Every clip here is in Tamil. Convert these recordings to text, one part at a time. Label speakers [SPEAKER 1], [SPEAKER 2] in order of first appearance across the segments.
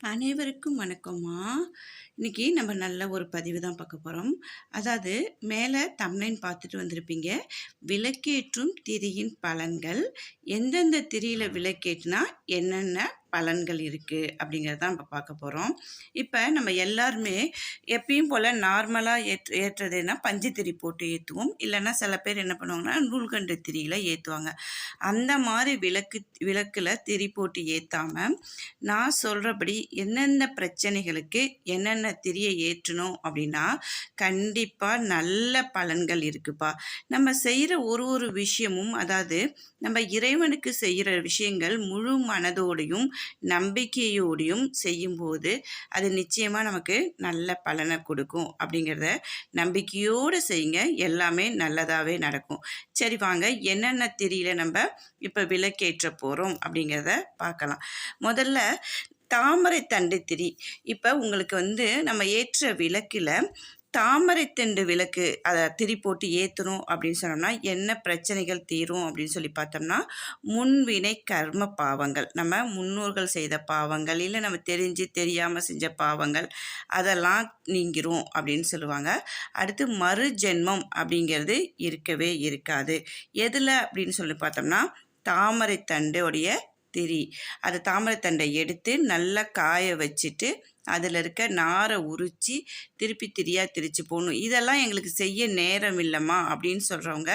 [SPEAKER 1] அனைவருக்கும் வணக்கம்மா. இன்னைக்கு நம்ம நல்ல ஒரு பதிவு தான் பார்க்க போகிறோம் அதாவது மேலே தம்னைன் பார்த்துட்டு வந்திருப்பீங்க. விளக்கேற்றும் திரியின் பலன்கள். எந்தெந்த திரியில் விளக்கேற்றினா என்னென்ன பலன்கள் இருக்குது அப்படிங்கிறது தான் நம்ம பார்க்க போகிறோம் இப்போ நம்ம எல்லாருமே எப்பயும் போல் நார்மலாக ஏற் ஏற்றுறதுன்னா பஞ்சு போட்டு ஏற்றுவோம் இல்லைன்னா சில பேர் என்ன பண்ணுவாங்கன்னா நூல்கண்டு திரியில் ஏற்றுவாங்க அந்த மாதிரி விளக்கு விளக்கில் திரி போட்டு ஏற்றாமல் நான் சொல்கிறபடி என்னென்ன பிரச்சனைகளுக்கு என்னென்ன திரியை ஏற்றணும் அப்படின்னா கண்டிப்பாக நல்ல பலன்கள் இருக்குப்பா. நம்ம செய்கிற ஒரு ஒரு விஷயமும் அதாவது நம்ம இறைவனுக்கு செய்கிற விஷயங்கள் முழு மனதோடையும் நம்பிக்கையோடையும் செய்யும்போது அது நிச்சயமாக நமக்கு நல்ல பலனை கொடுக்கும். அப்படிங்கிறத நம்பிக்கையோடு செய்யுங்க. எல்லாமே நல்லதாகவே நடக்கும். சரி வாங்க. என்னென்ன திரியில நம்ம இப்போ விளக்கேற்ற போகிறோம் அப்படிங்கிறத பார்க்கலாம். முதல்ல தாமரை தண்டு திரி. இப்போ உங்களுக்கு வந்து நம்ம ஏற்ற விளக்கில் தாமரைத்தண்டு விளக்கு அதை திரி போட்டு ஏற்றணும் அப்படின்னு சொன்னோம்னா என்ன பிரச்சனைகள் தீரும் அப்படின்னு சொல்லி பார்த்தோம்னா முன்வினை கர்ம பாவங்கள். நம்ம முன்னோர்கள் செய்த பாவங்கள் இல்லை நம்ம தெரிஞ்சு தெரியாமல் செஞ்ச பாவங்கள் அதெல்லாம் நீங்கிரும் அப்படின்னு சொல்லுவாங்க. அடுத்து மறு ஜென்மம் அப்படிங்கிறது இருக்கவே இருக்காது. எதில் அப்படின்னு சொல்லி பார்த்தோம்னா தாமரை உடைய திரி. அது தாமரைத்தண்டை எடுத்து நல்லா காய வச்சுட்டு அதில் இருக்க நாரை உரித்து திருப்பி திரியாக திரிச்சு போகணும் இதெல்லாம் எங்களுக்கு செய்ய நேரம் இல்லைம்மா அப்படின்னு சொல்கிறவங்க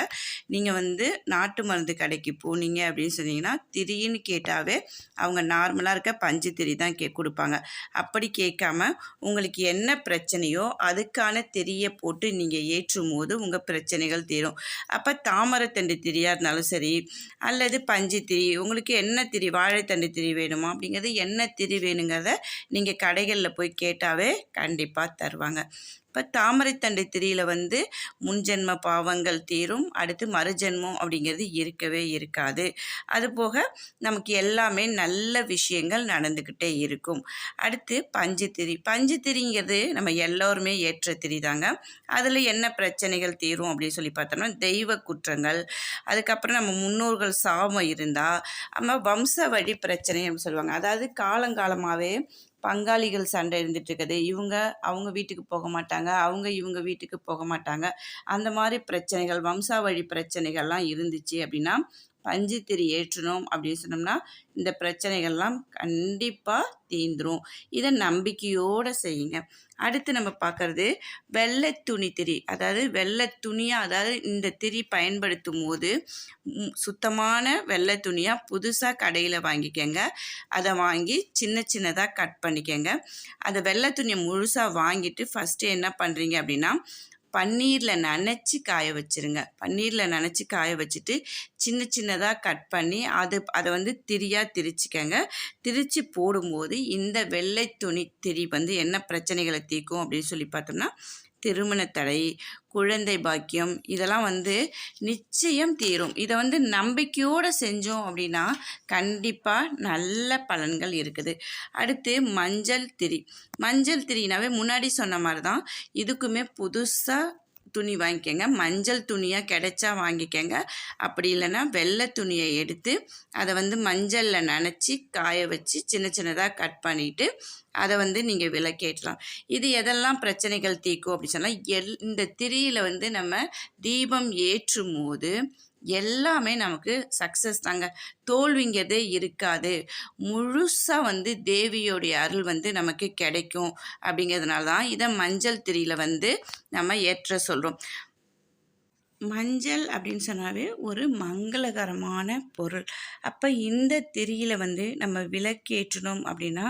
[SPEAKER 1] நீங்கள் வந்து நாட்டு மருந்து கடைக்கு போனீங்க அப்படின்னு சொன்னீங்கன்னா திரின்னு கேட்டாவே அவங்க நார்மலாக இருக்க பஞ்சு திரி தான் கே கொடுப்பாங்க. அப்படி கேட்காம உங்களுக்கு என்ன பிரச்சனையோ அதுக்கான திரியை போட்டு நீங்கள் ஏற்றும் போது உங்கள் பிரச்சனைகள் தீரும். அப்போ தாமரத்தண்டு திரியாக இருந்தாலும் சரி அல்லது பஞ்சு திரி உங்களுக்கு என்ன திரி வாழைத்தண்டு திரி வேணுமா அப்படிங்கிறது என்ன திரி வேணுங்கிறத நீங்கள் கடைகள் கோயிலில் போய் கேட்டாவே கண்டிப்பாக தருவாங்க. இப்போ தாமரைத்தண்டை திரியில் வந்து முன்ஜென்ம பாவங்கள் தீரும் அடுத்து மறுஜென்மம் அப்படிங்கிறது இருக்கவே இருக்காது. அதுபோக நமக்கு எல்லாமே நல்ல விஷயங்கள் நடந்துக்கிட்டே இருக்கும். அடுத்து பஞ்சுத்திரி பஞ்சுத்திரிங்கிறது நம்ம எல்லோருமே ஏற்ற திரி தாங்க. அதில் என்ன பிரச்சனைகள் தீரும் அப்படின்னு சொல்லி பார்த்தோம்னா தெய்வ குற்றங்கள் அதுக்கப்புறம் நம்ம முன்னோர்கள் சாபம் இருந்தால் நம்ம வம்ச வழி பிரச்சனை அப்படின்னு சொல்லுவாங்க. அதாவது காலங்காலமாகவே பங்காளிகள் சண்டை இருந்துட்டு இருக்குது. இவங்க அவங்க வீட்டுக்கு போக மாட்டாங்க. அவங்க இவங்க வீட்டுக்கு போக மாட்டாங்க. அந்த மாதிரி பிரச்சனைகள் வம்சாவழி பிரச்சனைகள்லாம் இருந்துச்சு அப்படின்னா பஞ்சுத்திரி ஏற்றணும் அப்படின்னு சொன்னோம்னா இந்த பிரச்சனைகள்லாம் கண்டிப்பாக தீந்துரும் இதை நம்பிக்கையோடு செய்யுங்க. அடுத்து நம்ம பார்க்குறது வெள்ளை துணி திரி. அதாவது வெள்ளை துணியாக அதாவது இந்த திரி பயன்படுத்தும் போது சுத்தமான வெள்ளை துணியாக புதுசாக கடையில் வாங்கிக்கோங்க. அதை வாங்கி சின்ன சின்னதாக கட் பண்ணிக்கோங்க. அந்த வெள்ளை துணியை முழுசாக வாங்கிட்டு ஃபஸ்ட்டு என்ன பண்ணுறீங்க அப்படின்னா பன்னீரில் நனைச்சி காய வச்சுருங்க. பன்னீரில் நனைச்சி காய வச்சுட்டு சின்ன சின்னதாக கட் பண்ணி அது அதை வந்து திரியாக திரிச்சிக்கங்க. திரித்து போடும்போது இந்த வெள்ளை துணி திரி வந்து என்ன பிரச்சனைகளை தீர்க்கும் அப்படின்னு சொல்லி பார்த்தோம்னா திருமண தடை குழந்தை பாக்கியம் இதெல்லாம் வந்து நிச்சயம் தீரும். இதை வந்து நம்பிக்கையோடு செஞ்சோம் அப்படின்னா கண்டிப்பாக நல்ல பலன்கள் இருக்குது. அடுத்து மஞ்சள் திரி. மஞ்சள் திரினாவே முன்னாடி சொன்ன மாதிரி தான் இதுக்குமே புதுசாக துணி வாங்கிக்கோங்க. மஞ்சள் துணியாக கிடைச்சா வாங்கிக்கோங்க. அப்படி இல்லைன்னா வெள்ளை துணியை எடுத்து அதை வந்து மஞ்சளில் நனைச்சி காய வச்சு சின்ன சின்னதாக கட் பண்ணிவிட்டு அதை வந்து நீங்கள் விளக்கேற்றலாம். இது எதெல்லாம் பிரச்சனைகள் தீக்கும் அப்படின்னு சொன்னால் எல் இந்த திரியில் வந்து நம்ம தீபம் ஏற்றும் போது எல்லாமே நமக்கு சக்ஸஸ் தாங்க. தோல்விங்கிறதே இருக்காது. முழுசாக வந்து தேவியோடைய அருள் வந்து நமக்கு கிடைக்கும் அப்படிங்கிறதுனால தான் இதை மஞ்சள் திரியில் வந்து நம்ம ஏற்ற சொல்கிறோம் மஞ்சள் அப்படின்னு சொன்னாவே ஒரு மங்களகரமான பொருள். அப்போ இந்த திரியில் வந்து நம்ம விளக்கேற்றணும் அப்படின்னா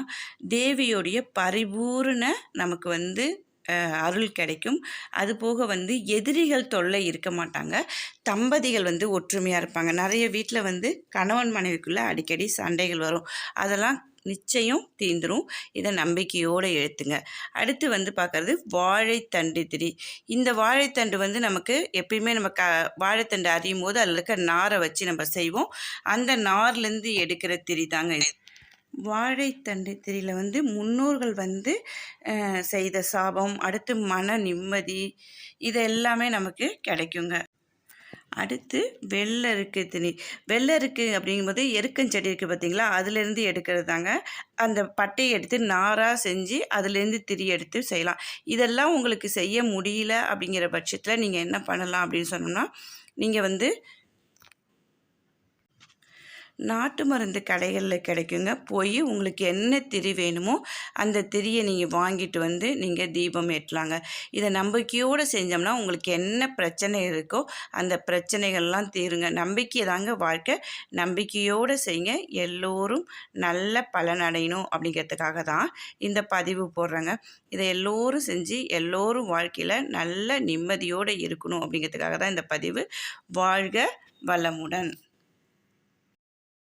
[SPEAKER 1] தேவியோடைய பரிபூர்ண நமக்கு வந்து அருள் கிடைக்கும். அது போக வந்து எதிரிகள் தொல்லை இருக்க மாட்டாங்க. தம்பதிகள் வந்து ஒற்றுமையாக இருப்பாங்க. நிறைய வீட்டில் வந்து கணவன் மனைவிக்குள்ளே அடிக்கடி சண்டைகள் வரும். அதெல்லாம் நிச்சயம் தீந்துரும் இதை நம்பிக்கையோடு எழுத்துங்க. அடுத்து வந்து பார்க்குறது வாழைத்தண்டு திரி. இந்த வாழைத்தண்டு வந்து நமக்கு எப்பயுமே நம்ம க வாழைத்தண்டு அறியும் போது அதில் இருக்க நாரை வச்சு நம்ம செய்வோம். அந்த நார்லேருந்து எடுக்கிற திரி தாங்க வாழைத்தண்டு திரியில் வந்து முன்னோர்கள் வந்து செய்த சாபம் அடுத்து மன நிம்மதி இது எல்லாமே நமக்கு கிடைக்குங்க. அடுத்து வெள்ளருக்கு திணி. வெள்ளருக்கு அப்படிங்கும்போது எருக்கஞ்செடி இருக்குது பார்த்தீங்களா? அதுலேருந்து எடுக்கிறது தாங்க. அந்த பட்டையை எடுத்து நாராக செஞ்சு அதுலேருந்து திரி எடுத்து செய்யலாம். இதெல்லாம் உங்களுக்கு செய்ய முடியல அப்படிங்கிற பட்சத்தில் நீங்கள் என்ன பண்ணலாம் அப்படின்னு சொன்னோம்னா நீங்கள் வந்து நாட்டு மருந்து கடைகளில் கிடைக்குங்க. போய் உங்களுக்கு என்ன திரி வேணுமோ அந்த திரியை நீங்கள் வாங்கிட்டு வந்து நீங்கள் தீபம் ஏற்றலாங்க. இதை நம்பிக்கையோடு செஞ்சோம்னா உங்களுக்கு என்ன பிரச்சனை இருக்கோ அந்த பிரச்சனைகள்லாம் தீருங்க. நம்பிக்கை தாங்க வாழ்க்கை. நம்பிக்கையோடு செய்யுங்க. எல்லோரும் நல்ல பலன் அடையணும் அப்படிங்கிறதுக்காக தான் இந்த பதிவு போடுறேங்க. இதை எல்லோரும் செஞ்சு எல்லோரும் வாழ்க்கையில் நல்ல நிம்மதியோடு இருக்கணும் அப்படிங்கிறதுக்காக தான் இந்த பதிவு. வாழ்க வளமுடன்.